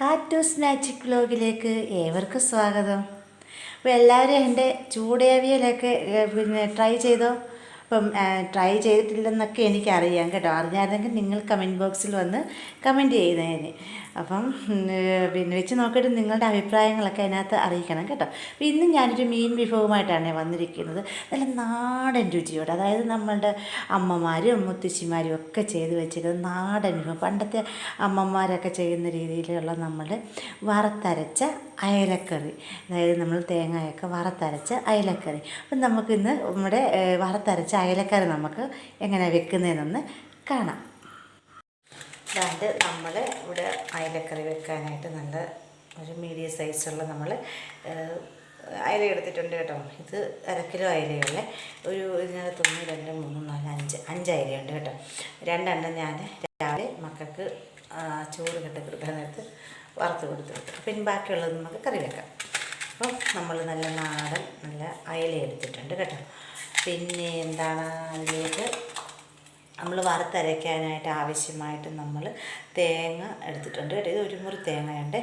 കാറ്റൂസ് magic ബ്ലോഗിലേക്ക് ഏവർക്കും സ്വാഗതം. അപ്പോൾ എല്ലാവരും എന്റെ ചൂടേവിയലൊക്കെ പിന്നെ ട്രൈ ചെയ്തോ? അപ്പം ട്രൈ ചെയ്തിട്ടില്ലെന്നൊക്കെ എനിക്കറിയാം കേട്ടോ. അറിഞ്ഞായിരുന്നെങ്കിൽ നിങ്ങൾ കമന്റ് ബോക്സിൽ വന്ന് കമന്റ് ചെയ്യുന്നതിന് അപ്പം പിന്നെ വെച്ച് നോക്കിയിട്ട് നിങ്ങളുടെ അഭിപ്രായങ്ങളൊക്കെ അതിനകത്ത് അറിയിക്കണം കേട്ടോ. അപ്പോൾ ഇന്ന് ഞാനൊരു മീൻ വിഭവമായിട്ടാണ് വന്നിരിക്കുന്നത്. നല്ല നാടൻ രുചിയോടെ അതായത് നമ്മളുടെ അമ്മമാരും മുത്തശ്ശിമാരും ഒക്കെ ചെയ്ത് വെച്ചിരിക്കുന്നത് നാടൻ വിഭവം. പണ്ടത്തെ അമ്മമാരൊക്കെ ചെയ്യുന്ന രീതിയിലുള്ള നമ്മൾ വറുത്തരച്ച അയലക്കറി. അതായത് നമ്മൾ തേങ്ങയൊക്കെ വറുത്തരച്ച അയലക്കറി. അപ്പം നമുക്കിന്ന് നമ്മുടെ വറുത്തരച്ച അയലക്കറി നമുക്ക് എങ്ങനെ വെക്കുന്നതെന്നൊന്ന് കാണാം. അതാണ്ട് നമ്മൾ ഇവിടെ അയലക്കറി വെക്കാനായിട്ട് നല്ല ഒരു മീഡിയം സൈസുള്ള നമ്മൾ അയല എടുത്തിട്ടുണ്ട് കേട്ടോ. ഇത് അര കിലോ അയലയുള്ള. ഒരു ഇതിനകത്ത് ഒന്ന് രണ്ട് മൂന്ന് നാല് അഞ്ച് അഞ്ച് അയലയുണ്ട് കേട്ടോ. രണ്ടെണ്ണം ഞാൻ രാവിലെ മക്കൾക്ക് ചോറ് കെട്ടി കൊടുക്കാൻ നേരത്ത് വറുത്ത് കൊടുത്തു പിന്നെ ബാക്കിയുള്ളത് നമുക്ക് കറി വെക്കാം. അപ്പം നമ്മൾ നല്ല നാടൻ നല്ല അയല എടുത്തിട്ടുണ്ട് കേട്ടോ. പിന്നെ എന്താണ് അതിലേക്ക്? നമ്മൾ വറുത്തരയ്ക്കാനായിട്ട് ആവശ്യമായിട്ട് നമ്മൾ തേങ്ങ എടുത്തിട്ടുണ്ട് കേട്ടോ. ഇത് ഒരു മുറി തേങ്ങയുണ്ട്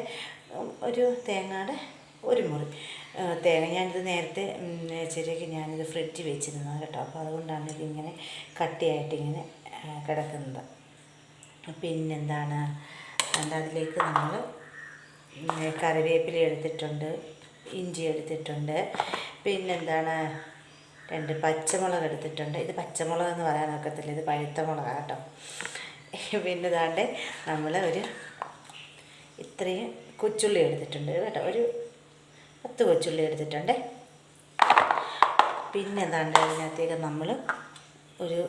ഒരു തേങ്ങയുടെ ഒരു മുറി. തേങ്ങ ഞാനിത് നേരത്തെ ശരിക്ക് ഞാനിത് ഫ്രിഡ്ജിൽ വെച്ചിരുന്നത് കേട്ടോ. അപ്പോൾ അതുകൊണ്ടാണ് ഇതിങ്ങനെ കട്ടിയായിട്ടിങ്ങനെ കിടക്കുന്നത്. പിന്നെന്താണ്? എന്താ അതിലേക്ക് നമ്മൾ കറിവേപ്പില എടുത്തിട്ടുണ്ട് ഇഞ്ചി എടുത്തിട്ടുണ്ട്. പിന്നെന്താണ്? രണ്ട് പച്ചമുളക് എടുത്തിട്ടുണ്ട്. ഇത് പച്ചമുളക് എന്ന് പറയാൻ ഒക്കത്തില്ല. ഇത് പഴുത്ത മുളകാണ് കേട്ടോ. പിന്നെ ഇതാണ്ട് നമ്മൾ ഒരു ഇത്രയും കൊച്ചുള്ളി എടുത്തിട്ടുണ്ട് കേട്ടോ. ഒരു പത്ത് കൊച്ചുള്ളി എടുത്തിട്ടുണ്ട്. പിന്നെ എന്താണ്ട് അതിനകത്തേക്ക് നമ്മൾ ഒരു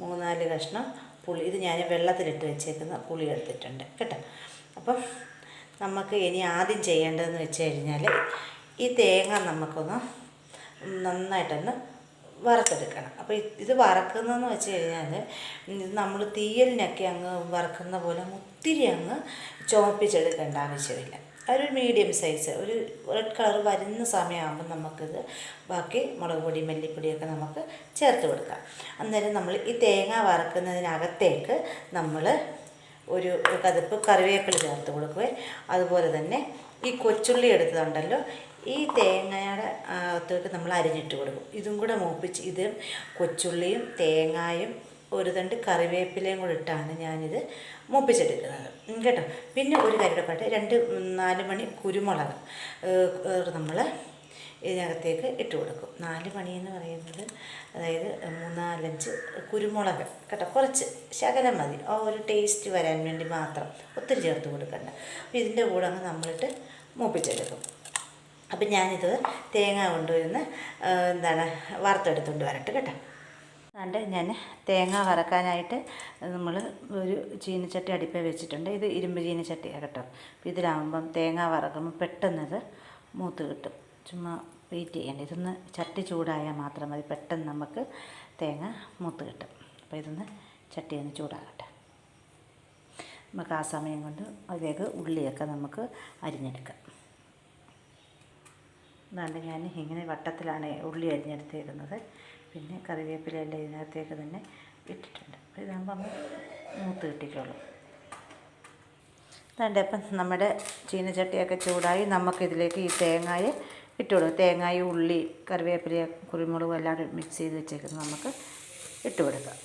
മൂന്നാൽ കഷ്ണം പുളി ഇത് ഞാൻ വെള്ളത്തിലിട്ട് വെച്ചേക്കുന്ന പുളി എടുത്തിട്ടുണ്ട് കേട്ടോ. അപ്പം നമുക്ക് ഇനി ആദ്യം ചെയ്യേണ്ടതെന്ന് വെച്ച് കഴിഞ്ഞാൽ ഈ തേങ്ങ നമുക്കൊന്ന് നന്നായിട്ടൊന്ന് വറുത്തെടുക്കണം. അപ്പോൾ ഇത് വറക്കുന്നതെന്ന് വെച്ച് കഴിഞ്ഞാൽ നമ്മൾ തീയലിനൊക്കെ അങ്ങ് വറക്കുന്ന പോലെ ഒത്തിരി അങ്ങ് ചുമപ്പിച്ചെടുക്കേണ്ട ആവശ്യമില്ല. ഒരു മീഡിയം സൈസ് ഒരു റെഡ് കളർ വരുന്ന സമയമാകുമ്പോൾ നമുക്കിത് ബാക്കി മുളക് പൊടി മല്ലിപ്പൊടിയൊക്കെ നമുക്ക് ചേർത്ത് കൊടുക്കാം. അന്നേരം നമ്മൾ ഈ തേങ്ങ വറക്കുന്നതിനകത്തേക്ക് നമ്മൾ ഒരു കതിപ്പ് കറിവേപ്പില ചേർത്ത് കൊടുക്കുക അതുപോലെ തന്നെ ഈ കൊച്ചുള്ളി എടുത്തതുണ്ടല്ലോ ഈ തേങ്ങയുടെ അകത്തോട്ട് നമ്മൾ അരിഞ്ഞിട്ട് കൊടുക്കും. ഇതും കൂടെ മൂപ്പിച്ച് ഇത് കൊച്ചുള്ളിയും തേങ്ങായും ഒരു തണ്ട് കറിവേപ്പിലയും കൂടെ ഇട്ടാണ് ഞാനിത് മൂപ്പിച്ചെടുക്കുന്നത്. കേട്ടോ? പിന്നെ ഒരു കരുടപ്പാട്ട് രണ്ട് നാല് മണി കുരുമുളക് നമ്മൾ ഇതിനകത്തേക്ക് ഇട്ട് കൊടുക്കും. നാല് മണി എന്ന് പറയുന്നത് അതായത് മൂന്നാലഞ്ച് കുരുമുളക് കേട്ടോ? കുറച്ച് ശകലം മതി. ആ ഒരു ടേസ്റ്റ് വരാൻ വേണ്ടി മാത്രം ഒത്തിരി ചേർത്ത് കൊടുക്കണ്ട. അപ്പോൾ ഇതിന്റെ കൂടെ അങ്ങ് നമ്മളിട്ട് മൂപ്പിച്ചെടുക്കും. അപ്പം ഞാനിത് തേങ്ങ കൊണ്ടുവരുന്ന് എന്താണ് വറുത്തെടുത്തുകൊണ്ട് വരട്ടെ കേട്ടോ. അതുകൊണ്ട് ഞാൻ തേങ്ങ വറക്കാനായിട്ട് നമ്മൾ ഒരു ചീനച്ചട്ടി അടുപ്പിൽ വെച്ചിട്ടുണ്ട്. ഇത് ഇരുമ്പ് ചീനച്ചട്ടിയാണ് കേട്ടോ. ഇതിലാകുമ്പം തേങ്ങ വറക്കുമ്പോൾ പെട്ടെന്ന് ഇത് മൂത്ത് കിട്ടും. ചുമ്മാ വെയിറ്റ് ചെയ്യേണ്ട. ഇതൊന്ന് ചട്ടി ചൂടായാൽ മാത്രം മതി. പെട്ടെന്ന് നമുക്ക് തേങ്ങ മൂത്ത് കിട്ടും. അപ്പോൾ ഇതൊന്ന് ചട്ടി ഒന്ന് ചൂടാകട്ടെ. നമുക്ക് ആ സമയം കൊണ്ട് അതിലേക്ക് ഉള്ളിയൊക്കെ നമുക്ക് അരിഞ്ഞെടുക്കാം. അതുകൊണ്ട് ഞാൻ ഇങ്ങനെ വട്ടത്തിലാണ് ഉള്ളി അരിഞ്ഞെടുത്തേക്കുന്നത് പിന്നെ കറിവേപ്പിലെല്ലാം ഇതിനകത്തേക്ക് തന്നെ ഇട്ടിട്ടുണ്ട്. അപ്പോൾ ഇതാകുമ്പോൾ അങ്ങ് മൂത്ത് കിട്ടിക്കോളും. അതുകൊണ്ട് ഇപ്പം നമ്മുടെ ചീനച്ചട്ടിയൊക്കെ ചൂടായി നമുക്കിതിലേക്ക് ഈ തേങ്ങായ ഇട്ടുകൊടുക്കും തേങ്ങായും ഉള്ളി കറിവേപ്പില കുരുമുളകും എല്ലാം മിക്സ് ചെയ്ത് വെച്ചേക്കുന്നത് നമുക്ക് ഇട്ട് കൊടുക്കാം.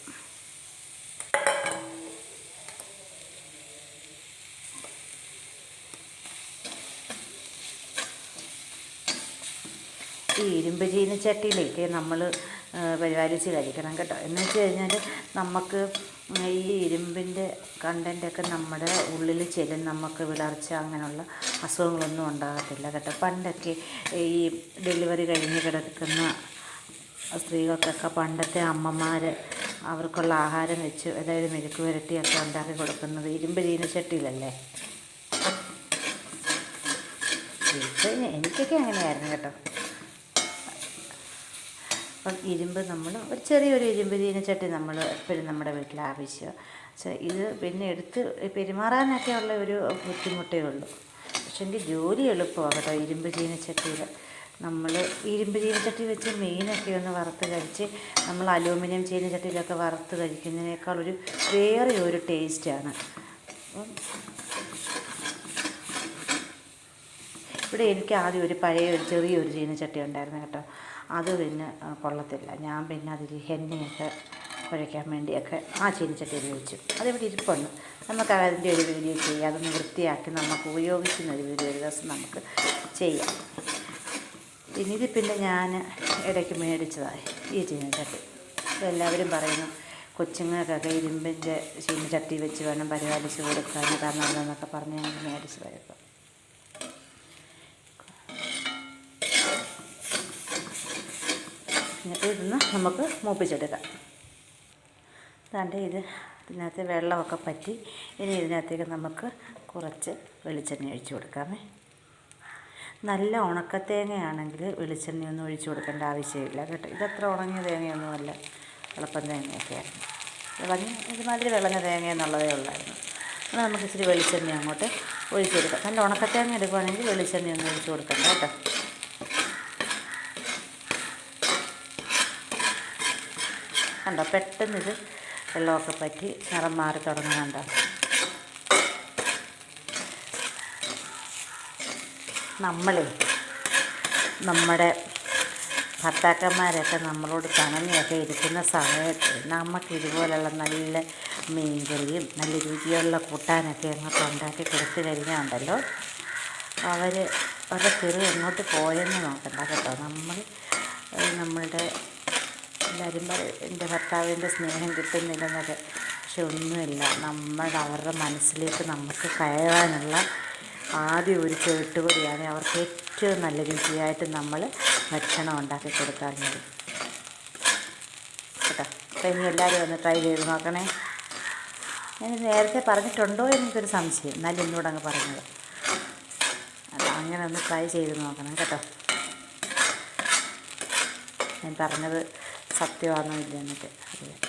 ഈ ഇരുമ്പ് ചീനച്ചട്ടിയിലേക്ക് നമ്മൾ പരിപാലിച്ച് കഴിക്കണം കേട്ടോ. എന്ന് വെച്ച് കഴിഞ്ഞാൽ നമുക്ക് ഈ ഇരുമ്പിന്റെ കണ്ടന്റൊക്കെ നമ്മുടെ ഉള്ളിൽ ചെല്ലും. നമുക്ക് വിളർച്ച അങ്ങനെയുള്ള അസുഖങ്ങളൊന്നും ഉണ്ടാകത്തില്ല കേട്ടോ. പണ്ടൊക്കെ ഈ ഡെലിവറി കഴിഞ്ഞ് കിടക്കുന്ന സ്ത്രീകൾക്കൊക്കെ പണ്ടത്തെ അമ്മമാർ അവർക്കുള്ള ആഹാരം വെച്ച് അതായത് മെഴുക്ക് പുരട്ടിയൊക്കെ ഉണ്ടാക്കി കൊടുക്കുന്നത് ഇരുമ്പ് ചീനച്ചട്ടിയിലല്ലേ ഇപ്പം എനിക്കൊക്കെ അങ്ങനെയായിരുന്നു കേട്ടോ. അപ്പം ഇരുമ്പ് നമ്മൾ ഒരു ചെറിയൊരു ഇരുമ്പ് ചീനച്ചട്ടി നമ്മൾ എപ്പോഴും നമ്മുടെ വീട്ടിൽ ആവശ്യം. പക്ഷേ ഇത് പിന്നെ എടുത്ത് പെരുമാറാനൊക്കെ ഉള്ള ഒരു ബുദ്ധിമുട്ടേ ഉള്ളൂ. പക്ഷെ പക്ഷെങ്കിൽ ജോലി എളുപ്പമാണ് കേട്ടോ ഇരുമ്പ് ചീനച്ചട്ടിയിൽ. നമ്മൾ ഇരുമ്പ് ചീനച്ചട്ടി വെച്ച് മീനൊക്കെ ഒന്ന് വറുത്ത് കഴിച്ച് നമ്മൾ അലൂമിനിയം ചീനച്ചട്ടിയിലൊക്കെ വറുത്ത് കഴിക്കുന്നതിനേക്കാൾ ഒരു വേറെ ഒരു ടേസ്റ്റാണ് അപ്പം ഇവിടെ എനിക്ക് ആദ്യം ഒരു പഴയ ഒരു ചെറിയൊരു ചീനച്ചട്ടി ഉണ്ടായിരുന്നു കേട്ടോ. അത് പിന്നെ കൊള്ളത്തില്ല. ഞാൻ പിന്നെ അതിൽ ഹെന്നിയൊക്കെ കുഴയ്ക്കാൻ വേണ്ടിയൊക്കെ ആ ചീനിച്ചട്ടി ഉപയോഗിച്ചു. അതിവിടെ ഇരിപ്പുണ്ട്. നമുക്ക് അതിന്റെ ഒരു വീഡിയോ ചെയ്യാം. അതൊന്ന് വൃത്തിയാക്കി നമുക്ക് ഉപയോഗിക്കുന്ന ഒരു വീഡിയോ ഒരു ദിവസം നമുക്ക് ചെയ്യാം. പിന്നെ ഇത് പിന്നെ ഞാൻ ഇടയ്ക്ക് മേടിച്ചതായി ഈ ചീനിച്ചട്ടി. എല്ലാവരും പറയുന്നു കൊച്ചുങ്ങൾക്കൊക്കെ ഇരുമ്പിന്റെ ചീനിച്ചട്ടി വെച്ച് വേണം പരിപാലിച്ച് കൊടുക്കാൻ. കാരണം എന്നൊക്കെ പറഞ്ഞ് ഞാൻ മേടിച്ചതായിരുന്നു. എന്നിട്ട് ഇതൊന്ന് നമുക്ക് മൂപ്പിച്ചെടുക്കാം. അതാണ്ട് ഇത് ഇതിനകത്ത് വെള്ളമൊക്കെ പറ്റി. ഇനി ഇതിനകത്തേക്ക് നമുക്ക് കുറച്ച് വെളിച്ചെണ്ണ ഒഴിച്ചു കൊടുക്കാമേ. നല്ല ഉണക്കത്തേങ്ങയാണെങ്കിൽ വെളിച്ചെണ്ണയൊന്നും ഒഴിച്ചു കൊടുക്കേണ്ട ആവശ്യമില്ല കേട്ടോ. ഇതത്ര ഉണങ്ങിയ തേങ്ങയൊന്നുമല്ല. എളുപ്പം തേങ്ങയൊക്കെയായിരുന്നു. വിളഞ്ഞ ഇതുമാതിരി വിളഞ്ഞ തേങ്ങ എന്നുള്ളതേ ഉള്ളായിരുന്നു. എന്നാൽ നമുക്ക് ഇച്ചിരി വെളിച്ചെണ്ണ അങ്ങോട്ട് ഒഴിച്ചു കൊടുക്കാം. നല്ല ഉണക്കത്തേങ്ങ എടുക്കുകയാണെങ്കിൽ വെളിച്ചെണ്ണയൊന്നും ഒഴിച്ചു കൊടുക്കണ്ട കേട്ടോ. കണ്ടോ പെട്ടെന്ന് ഇത് വെള്ളമൊക്കെ പറ്റി നിറം മാറി തുടങ്ങുന്നുണ്ടോ നമ്മൾ നമ്മുടെ ഭർത്താക്കന്മാരൊക്കെ നമ്മളോട് പിണങ്ങിയൊക്കെ ഇരിക്കുന്ന സമയത്ത് നമുക്ക് ഇതുപോലുള്ള നല്ല മീൻകറിയും നല്ല രുചിയുള്ള കൂട്ടാനൊക്കെ അങ്ങോട്ട് ഉണ്ടാക്കി കൊടുത്തു കഴിഞ്ഞാൽ ഉണ്ടല്ലോ അവർ അവരുടെ തെറി എങ്ങോട്ട് പോയെന്ന് നോക്കണ്ട കേട്ടോ. നമ്മൾ നമ്മളുടെ എല്ലാവരും പറയും എന്റെ ഭർത്താവിന്റെ സ്നേഹം കിട്ടുന്നില്ലെന്നൊക്കെ. പക്ഷെ ഒന്നുമില്ല നമ്മൾ അവരുടെ മനസ്സിലേക്ക് നമുക്ക് കയറാനുള്ള ആദ്യം ഒരു ചുവട്ടുപടിയാണ് അവർക്ക് ഏറ്റവും നല്ല രുചിയായിട്ട് നമ്മൾ ഭക്ഷണം ഉണ്ടാക്കി കൊടുക്കാൻ മതി കേട്ടോ? അപ്പോൾ ഇനി എല്ലാവരും ഒന്ന് ട്രൈ ചെയ്ത് നോക്കണേ. ഞാൻ നേരത്തെ പറഞ്ഞിട്ടുണ്ടോ എനിക്കൊരു സംശയം. എന്നാലും എന്നോട് അങ്ങ് പറഞ്ഞത് അങ്ങനെ ഒന്ന് ട്രൈ ചെയ്ത് നോക്കണം. കേട്ടോ? ഞാൻ പറഞ്ഞത് സത്യമാണോ ഇല്ല എന്നിട്ട് അറിയാം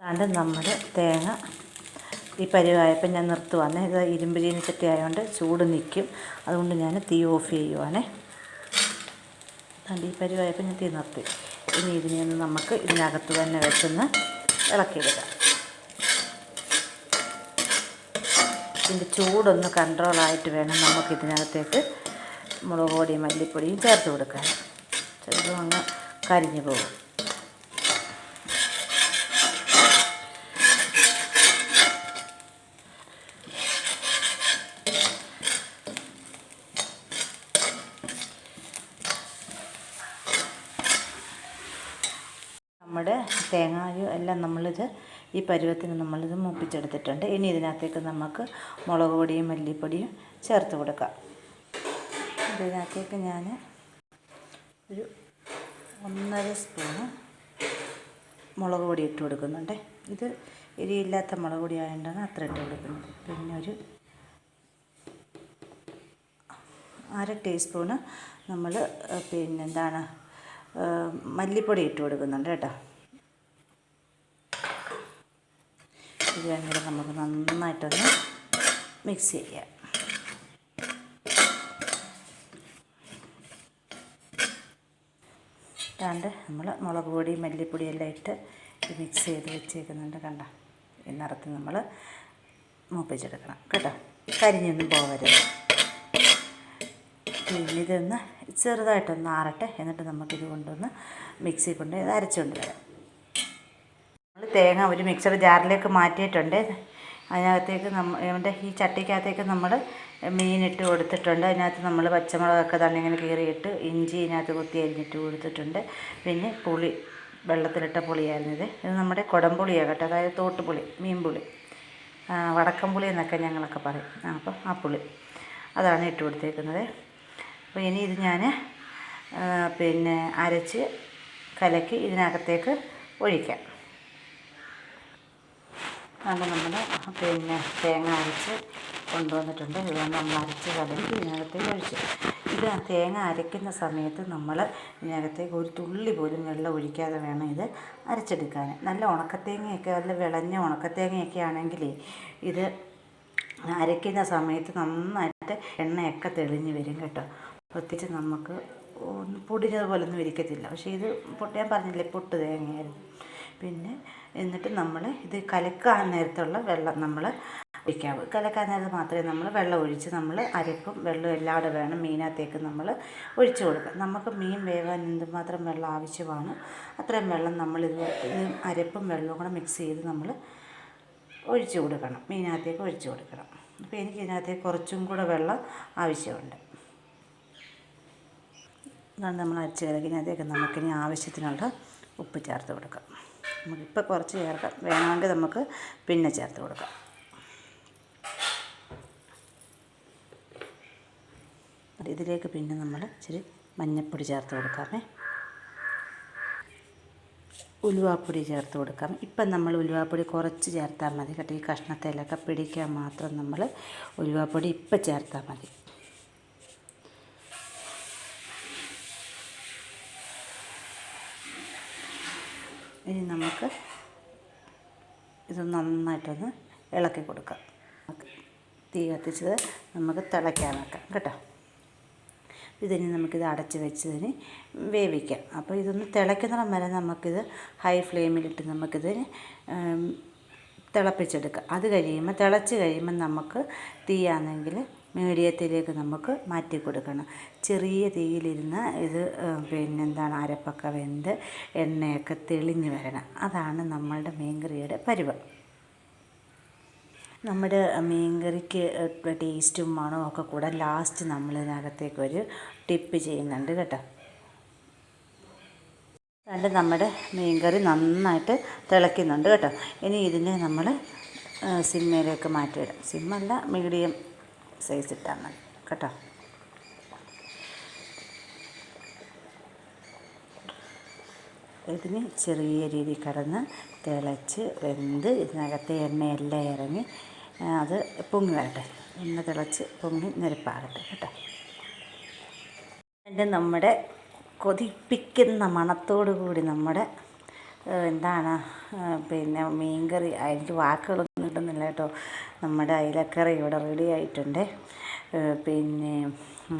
അതാണ്ട് നമ്മുടെ തേങ്ങ ഈ പരിവായപ്പം ഞാൻ നിർത്തുവാണേ. ഇത് ഇരുമ്പ് ചീനിച്ചട്ടി ആയതുകൊണ്ട് ചൂട് നിൽക്കും അതുകൊണ്ട് ഞാൻ തീ ഓഫ് ചെയ്യുവാണേ. അതുകൊണ്ട് ഈ പരിവായപ്പം ഞാൻ തീ നിർത്തി. ഇനി ഇതിനെ ഒന്ന് നമുക്ക് ഇതിനകത്ത് തന്നെ വെച്ചൊന്ന് ഇളക്കിയെടുക്കാം. ഇതിന്റെ ചൂടൊന്ന് കൺട്രോളായിട്ട് വേണം നമുക്ക് ഇതിനകത്തേക്ക് മുളക് പൊടിയും മല്ലിപ്പൊടിയും ചേർത്ത് കൊടുക്കാൻ. ചിലപ്പോൾ അങ്ങ് കരിഞ്ഞു പോകും. നമ്മുടെ തേങ്ങായും എല്ലാം നമ്മളിത് ഈ പരുവത്തിന് നമ്മളിത് മൂപ്പിച്ചെടുത്തിട്ടുണ്ട്. ഇനി ഇതിനകത്തേക്ക് നമുക്ക് മുളക് പൊടിയും മല്ലിപ്പൊടിയും ചേർത്ത് കൊടുക്കാം. ഇതിനകത്തേക്ക് ഞാൻ ഒരു ഒന്നര സ്പൂണ് മുളക് പൊടി ഇട്ട് കൊടുക്കുന്നുണ്ട്. ഇത് എരിയില്ലാത്ത മുളക് പൊടി ആയതുകൊണ്ടാണ് അത്ര ഇട്ട് കൊടുക്കുന്നത്. പിന്നെ ഒരു അര ടീസ്പൂണ് നമ്മൾ പിന്നെന്താണ് മല്ലിപ്പൊടി ഇട്ട് കൊടുക്കുന്നുണ്ട് കേട്ടോ. ഇത് കഴിഞ്ഞിട്ട് നമുക്ക് നന്നായിട്ടൊന്ന് മിക്സ് ചെയ്യാം. ഇതാണ്ട് നമ്മൾ മുളക് പൊടി മല്ലിപ്പൊടി എല്ലാം ഇട്ട് മിക്സ് ചെയ്ത് വെച്ചേക്കുന്നുണ്ട് കണ്ട? ഈ നിറത്തിൽ നമ്മൾ മൂപ്പിച്ചെടുക്കണം. കേട്ടോ? കരിഞ്ഞൊന്നും പോകരുത് പിന്നെ ഇതൊന്ന് ചെറുതായിട്ടൊന്ന് ആറട്ടെ. എന്നിട്ട് നമുക്കിത് കൊണ്ടൊന്ന് മിക്സി കൊണ്ട് ഇത് അരച്ചുകൊണ്ട് വരാം. നമ്മൾ തേങ്ങ ഒരു മിക്സർ ജാറിലേക്ക് മാറ്റിയിട്ടുണ്ട്. അതിനകത്തേക്ക് നമ്മൾ എന്റെ ഈ ചട്ടിക്കകത്തേക്ക് നമ്മൾ മീനിട്ട് കൊടുത്തിട്ടുണ്ട്. അതിനകത്ത് നമ്മൾ പച്ചമുളകൊക്കെ തന്നെ ഇങ്ങനെ കീറിയിട്ട് ഇഞ്ചി ഇതിനകത്ത് കുത്തി അരിഞ്ഞിട്ട് കൊടുത്തിട്ടുണ്ട്. പിന്നെ പുളി വെള്ളത്തിലിട്ട പുളിയായിരുന്നു ഇത്. ഇത് നമ്മുടെ കുടംപുളിയാണ് കേട്ടോ. അതായത് തോട്ടുപുളി മീൻപുളി. വടക്കംപുളി വടക്കം പുളി എന്നൊക്കെ ഞങ്ങളൊക്കെ പറയും. അപ്പം ആ പുളി. അതാണ് ഇട്ട് കൊടുത്തേക്കുന്നത്. അപ്പോൾ ഇനി ഇത് ഞാൻ പിന്നെ അരച്ച് കലക്കി ഇതിനകത്തേക്ക് ഒഴിക്കാം. അത് നമ്മൾ പിന്നെ തേങ്ങ അരച്ച് കൊണ്ടുവന്നിട്ടുണ്ട്. ഇത് നമ്മൾ അരച്ച് കലക്കി ഇതിനകത്തേക്ക് ഒഴിച്ചു. ഇത് തേങ്ങ അരയ്ക്കുന്ന സമയത്ത് നമ്മൾ ഇതിനകത്തേക്ക് ഒരു തുള്ളി പോലും വെള്ളം ഒഴിക്കാതെ വേണം ഇത് അരച്ചെടുക്കാൻ. നല്ല ഉണക്കത്തേങ്ങയൊക്കെ നല്ല വിളഞ്ഞ ഉണക്കത്തേങ്ങയൊക്കെ ആണെങ്കിൽ ഇത് അരയ്ക്കുന്ന സമയത്ത് നന്നായിട്ട് എണ്ണയൊക്കെ തെളിഞ്ഞ് വരും കേട്ടോ. പ്രത്യേകിച്ച് നമുക്ക് പൊടിഞ്ഞതുപോലൊന്നും പൊടിഞ്ഞത് പോലെ ഇരിക്കത്തില്ല. പക്ഷേ ഇത് പൊട്ട് ഞാൻ പറഞ്ഞില്ലേ പൊട്ട് തേങ്ങയായിരുന്നു. പിന്നെ എന്നിട്ട് നമ്മൾ ഇത് കലക്കാൻ നേരത്തുള്ള വെള്ളം നമ്മൾ ഒഴിക്കാവൂ കലക്കാൻ നേരത്ത് മാത്രമേ നമ്മൾ വെള്ളം ഒഴിച്ച് നമ്മൾ അരപ്പും വെള്ളം എല്ലാവിടെ വേണം. മീനകത്തേക്ക് നമ്മൾ ഒഴിച്ചു കൊടുക്കാം. നമുക്ക് മീൻ വേവാൻ എന്തുമാത്രം വെള്ളം ആവശ്യമാണ് അത്രയും വെള്ളം നമ്മൾ ഇത് അരപ്പും വെള്ളവും കൂടെ മിക്സ് ചെയ്ത് നമ്മൾ ഒഴിച്ചു കൊടുക്കണം. മീനകത്തേക്ക് ഒഴിച്ചു കൊടുക്കണം. അപ്പോൾ എനിക്ക് ഇതിനകത്തേക്ക് കുറച്ചും കൂടെ വെള്ളം ആവശ്യമുണ്ട്. അതാണ് നമ്മൾ അരച്ച് കിടക്കുന്നതിനകത്തേക്ക് നമുക്കിനി ആവശ്യത്തിനുള്ള ഉപ്പ് ചേർത്ത് കൊടുക്കാം. നമുക്കിപ്പോൾ കുറച്ച് ചേർക്കാം. വേണമെങ്കിൽ നമുക്ക് പിന്നെ ചേർത്ത് കൊടുക്കാം. ഇതിലേക്ക് പിന്നെ നമ്മൾ ഇച്ചിരി മഞ്ഞൾപ്പൊടി ചേർത്ത് കൊടുക്കാമേ. ഉലുവാപ്പൊടി ചേർത്ത് കൊടുക്കാം. ഇപ്പം നമ്മൾ ഉലുവാപ്പൊടി കുറച്ച് ചേർത്താൽ മതി. കേട്ടോ ഈ കഷ്ണത്തിലൊക്കെ പിടിക്കാൻ മാത്രം നമ്മൾ ഉലുവാപ്പൊടി ഇപ്പം ചേർത്താൽ മതി. ഇനി നമുക്ക് ഇത് നന്നായിട്ടൊന്ന് ഇളക്കി കൊടുക്കാം. തീ കത്തിച്ചത് നമുക്ക് തിളയ്ക്കാൻ വെക്കാം കേട്ടോ? ഇതിന് നമുക്കിത് അടച്ച് വെച്ചതിന് വേവിക്കാം. അപ്പോൾ ഇതൊന്ന് തിളയ്ക്കുന്നിടം വരെ നമുക്കിത് ഹൈ ഫ്ലെയിമിലിട്ട് നമുക്കിത് തിളപ്പിച്ചെടുക്കാം. അത് കഴിയുമ്പോൾ തിളച്ച് കഴിയുമ്പോൾ നമുക്ക് തീയാണെങ്കിൽ മീഡിയത്തിലേക്ക് നമുക്ക് മാറ്റി കൊടുക്കണം. ചെറിയ തീയിലിരുന്ന് ഇത് പിന്നെന്താണ് അരപ്പൊക്കെ വെന്ത് എണ്ണയൊക്കെ തെളിഞ്ഞ് വരണം. അതാണ് നമ്മളുടെ മീൻകറിയുടെ പരുവം. നമ്മുടെ മീൻകറിക്ക് ടേസ്റ്റും മണവും ഒക്കെ കൂടെ ലാസ്റ്റ് നമ്മൾ ഒരു ടിപ്പ് ചെയ്യുന്നുണ്ട് കേട്ടോ. കണ്ട് നമ്മുടെ മീൻകറി നന്നായിട്ട് തിളയ്ക്കുന്നുണ്ട് കേട്ടോ. ഇനി ഇതിനെ നമ്മൾ സിമ്മയിലേക്ക് മാറ്റിയിടാം സിമ്മല്ല മീഡിയം സൈസ് ഇട്ടാൽ മതി. കേട്ടോ? ഇതിന് ചെറിയ രീതിയിൽ കിടന്ന് തിളച്ച് വെന്ത് ഇതിനകത്തെ എണ്ണയെല്ലാം ഇറങ്ങി അത് പൊങ്ങി വരട്ടെ. എണ്ണ തിളച്ച് പൊങ്ങി നിരപ്പാകട്ടെ. കേട്ടോ? എന്റെ നമ്മുടെ കൊതിപ്പിക്കുന്ന മണത്തോടു കൂടി നമ്മുടെ എന്താണ്? പിന്നെ മീൻകറി എനിക്ക് വാക്കുകളൊന്നും കിട്ടുന്നില്ല കേട്ടോ. നമ്മുടെ അയിലക്കറി ഇവിടെ റെഡി ആയിട്ടുണ്ട്. പിന്നെ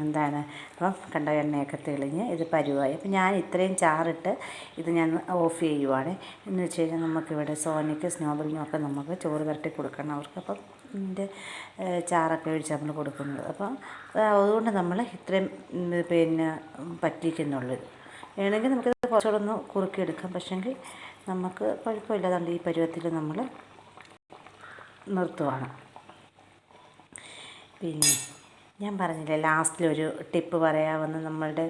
എന്താണ്? അപ്പം കണ്ട എണ്ണയൊക്കെ തെളിഞ്ഞ് ഇത് പരുവായി. അപ്പം ഞാൻ ഇത്രയും ചാറിട്ട് ഇത് ഞാൻ ഓഫ് ചെയ്യുവാണ്. എന്ന് വെച്ച് കഴിഞ്ഞാൽ നമുക്കിവിടെ സോനയ്ക്ക് സ്നോബലിനും ഒക്കെ നമുക്ക് ചോറ് വരട്ടി കൊടുക്കണം അവർക്ക്. അപ്പം ഇതിന്റെ ചാറൊക്കെ ഒഴിച്ച് നമ്മൾ കൊടുക്കുന്നത്. അപ്പം അതുകൊണ്ട് നമ്മൾ ഇത്രയും പിന്നെ പറ്റിക്കുന്നുള്ളത് വേണമെങ്കിൽ നമുക്കിത് കുറച്ചുകൂടെ ഒന്ന് കുറുക്കിയെടുക്കാം. പക്ഷേങ്കിൽ നമുക്ക് കുഴപ്പമില്ലാതെ ഈ പരുവത്തിൽ നമ്മൾ നിർത്തുവാണ്. പിന്നെ ഞാൻ പറഞ്ഞില്ലേ ലാസ്റ്റിലൊരു ടിപ്പ് പറയാമെന്ന് നമ്മളുടെ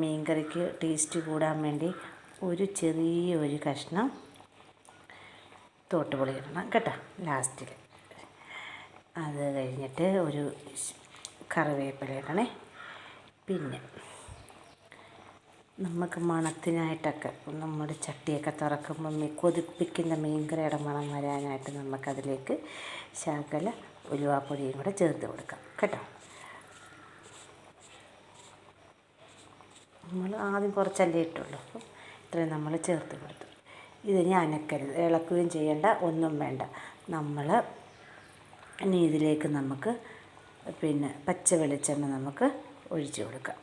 മീൻകറിക്ക് ടേസ്റ്റ് കൂടാൻ വേണ്ടി ഒരു ചെറിയ ഒരു കഷ്ണം തോട്ടുപുളി ഇടണം കേട്ടോ ലാസ്റ്റിൽ. അത് കഴിഞ്ഞിട്ട് ഒരു കറിവേപ്പില ഇടണേ. പിന്നെ നമുക്ക് മണത്തിനായിട്ടൊക്കെ നമ്മുടെ ചട്ടിയൊക്കെ തുറക്കുമ്പം കൊതിപ്പിക്കുന്ന മീൻകറിയുടെ മണം വരാനായിട്ട് നമുക്കതിലേക്ക് ശകല ഉലുവാപ്പൊടിയും കൂടെ ചേർത്ത് കൊടുക്കാം. കേട്ടോ? നമ്മൾ ആദ്യം കുറച്ചല്ലേ ഇട്ടുള്ളൂ. അപ്പം ഇത്രയും നമ്മൾ ചേർത്ത് കൊടുത്തു. ഇതിനി അനക്കരുത്. ഇളക്കുകയും ചെയ്യേണ്ട ഒന്നും വേണ്ട. നമ്മൾ ഇനി ഇതിലേക്ക് നമുക്ക് പിന്നെ പച്ച വെളിച്ചെണ്ണ നമുക്ക് ഒഴിച്ചു കൊടുക്കാം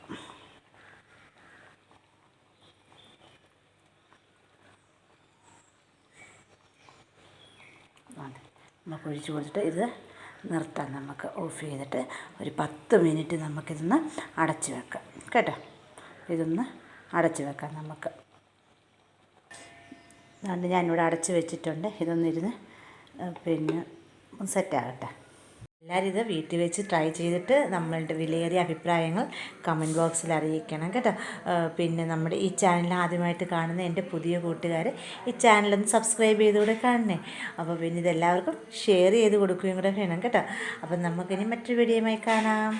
അതെ നമുക്ക് ഒഴിച്ച് കൊടുത്തിട്ട് ഇത് നിർത്താം. നമുക്ക് ഓഫ് ചെയ്തിട്ട് ഒരു പത്ത് മിനിറ്റ് നമുക്കിതൊന്ന് അടച്ച് വെക്കാം. കേട്ടോ? ഇതൊന്ന് അടച്ച് വെക്കാം നമുക്ക്. അതുകൊണ്ട് ഞാനിവിടെ അടച്ച് വെച്ചിട്ടുണ്ട്. ഇതൊന്നിരുന്ന് പിന്നെ സെറ്റാകട്ടെ എല്ലാവരും ഇത് വീട്ടിൽ വെച്ച് ട്രൈ ചെയ്തിട്ട് നമ്മളുടെ വിലയേറിയ അഭിപ്രായങ്ങൾ കമന്റ് ബോക്സിൽ അറിയിക്കണം കേട്ടോ. പിന്നെ നമ്മുടെ ഈ ചാനൽ ആദ്യമായിട്ട് കാണുന്ന എന്റെ പുതിയ കൂട്ടുകാർ ഈ ചാനലൊന്ന് സബ്സ്ക്രൈബ് ചെയ്തുകൂടെ കാണണേ. അപ്പോൾ പിന്നെ ഇതെല്ലാവർക്കും ഷെയർ ചെയ്ത് കൊടുക്കുകയും കൂടെ വേണം കേട്ടോ. അപ്പം നമുക്കിനി മറ്റൊരു വീഡിയോയുമായി കാണാം.